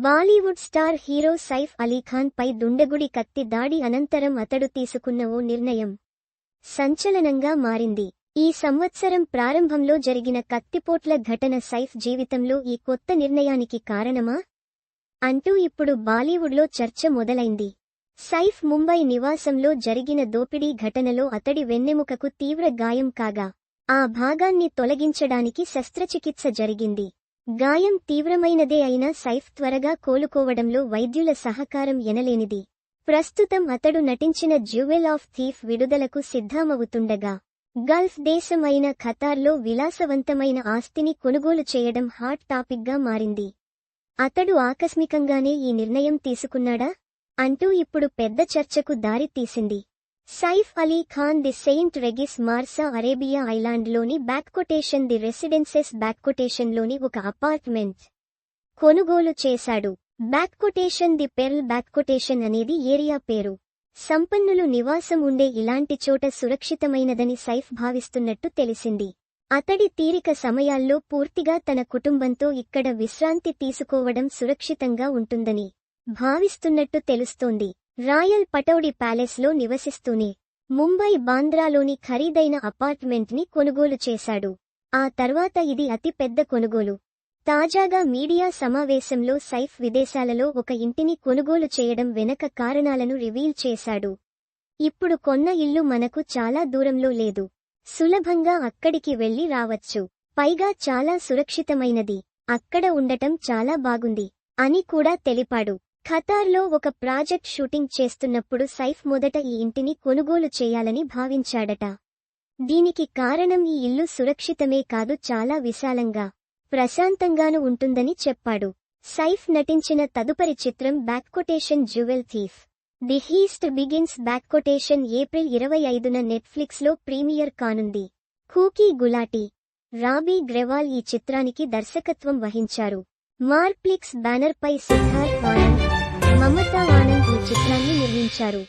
Bollywood star hero Saif Ali Khan పై దుండగుడి కత్తి దాడి అనంతరం అతడు తీసుకున్న ఓ నిర్ణయం. సంచలనంగా మారింది. ఈ సంవత్సరం ప్రారంభంలో జరిగిన కత్తిపోట్ల ఘటన సైఫ్ జీవితంలో ఈ కొత్త నిర్ణయానికి కారణమా? అంటూ ఇప్పుడు బాలీవుడ్లో చర్చ మొదలైంది. సైఫ్ ముంబై నివాసంలో జరిగిన దోపిడీ ఘటనలో అతడి వెన్నెముకకు తీవ్ర గాయం కాగా ఆ భాగాన్ని తొలగించడానికి శస్త్రచికిత్స జరిగింది. గాయం తీవ్రమైనదే అయినా సైఫ్ త్వరగా కోలుకోవడంలో వైద్యుల సహకారం ఎనలేనిది. ప్రస్తుతం అతడు నటించిన జ్యువెల్ ఆఫ్ థీఫ్ విడుదలకు సిద్ధమవుతుండగా గల్ఫ్ దేశం అయిన ఖతార్లో విలాసవంతమైన ఆస్తిని కొనుగోలు చేయడం హాట్ టాపిక్గా మారింది. అతడు ఆకస్మికంగానే ఈ నిర్ణయం తీసుకున్నాడా? అంటూ ఇప్పుడు పెద్ద చర్చకు దారితీసింది. Saif Ali Khan the Saint Regis Marsa Arabia ఐలాండ్లోని back quotation the residences బ్యాక్కొటేషన్లోని ఒక అపార్ట్మెంట్ కొనుగోలు చేశాడు. బ్యాక్కొటేషన్ ది పెర్ల్ బ్యాక్కొటేషన్ అనేది ఏరియా పేరు. సంపన్నులు నివాసం ఉండే ఇలాంటి చోట సురక్షితమైనదని సైఫ్ భావిస్తున్నట్టు తెలిసింది. అతడి తీరిక సమయాల్లో పూర్తిగా తన కుటుంబంతో ఇక్కడ విశ్రాంతి తీసుకోవడం సురక్షితంగా ఉంటుందని భావిస్తున్నట్టు తెలుస్తోంది. రాయల్ పటౌడి ప్యాలెస్లో నివసిస్తూనే ముంబై బాంద్రాలోని ఖరీదైన అపార్ట్మెంట్ని కొనుగోలు చేశాడు. ఆ తర్వాత ఇది అతిపెద్ద కొనుగోలు. తాజాగా మీడియా సమావేశంలో సైఫ్ విదేశాలలో ఒక ఇంటిని కొనుగోలు చేయడం వెనక కారణాలను రివీల్ చేశాడు. ఇప్పుడు కొన్న ఇల్లు మనకు చాలా దూరంలో లేదు. సులభంగా అక్కడికి వెళ్ళి రావచ్చు. పైగా చాలా సురక్షితమైనది. అక్కడ ఉండటం చాలా బాగుంది అని కూడా తెలిపాడు. ఖతార్లో ఒక ప్రాజెక్ట్ షూటింగ్ చేస్తున్నప్పుడు సైఫ్ మొదట ఈ ఇంటిని కొనుగోలు చేయాలని భావించాడట. దీనికి కారణం ఈ ఇల్లు సురక్షితమే కాదు చాలా విశాలంగా ప్రశాంతంగాను ఉంటుందని చెప్పాడు. సైఫ్ నటించిన తదుపరి చిత్రం back quotation jewel thief. The heist begins back quotation April ఇరవై ఐదున నెట్ఫ్లిక్స్లో ప్రీమియర్ కానుంది. కూకీ గులాటీ రాబీ గ్రెవాల్ ఈ చిత్రానికి దర్శకత్వం వహించారు. మార్ప్లిక్స్ బ్యానర్పై సిద్ధార్థ్ ఆనంద్ మమతా ఆనంద్ ఈ చిత్రాన్ని నిర్మించారు.